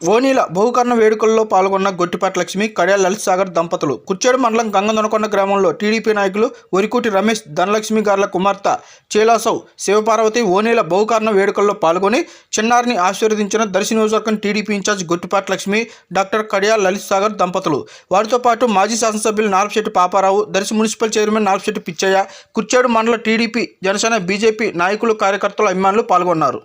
ఓనీల బహుకరణ వేడుకల్లో పాల్గొన్న గొట్టిపాటి లక్ష్మి కడియాల లలిత్ సాగర్ దంపతులు కుచ్చేడు మండలం గంగదొనకొండ గ్రామంలో టీడీపీ నాయకులు ఒరికూటి రమేష్ ధనలక్ష్మి గార్ల కుమార్తె చేలాసౌ శివపార్వతి ఓనీల బహుకరణ వేడుకల్లో పాల్గొని చిన్నారిని ఆశీర్వదించిన దర్శి నియోజకవర్గం TDP incharge Gottipati Lakshmi doctor Kadiyala Lalith Sagar దంపతులు. వారితో పాటు మాజీ శాసనసభ్యులు నారపశెట్టి పాపారావు దర్శి మున్సిపల్ చైర్మన్ నారపశెట్టి పిచ్చయ్య కుచ్చేడు మండల టీడీపీ జనసేన బీజేపీ నాయకులు కార్యకర్తలు అభిమానులు పాల్గొన్నారు.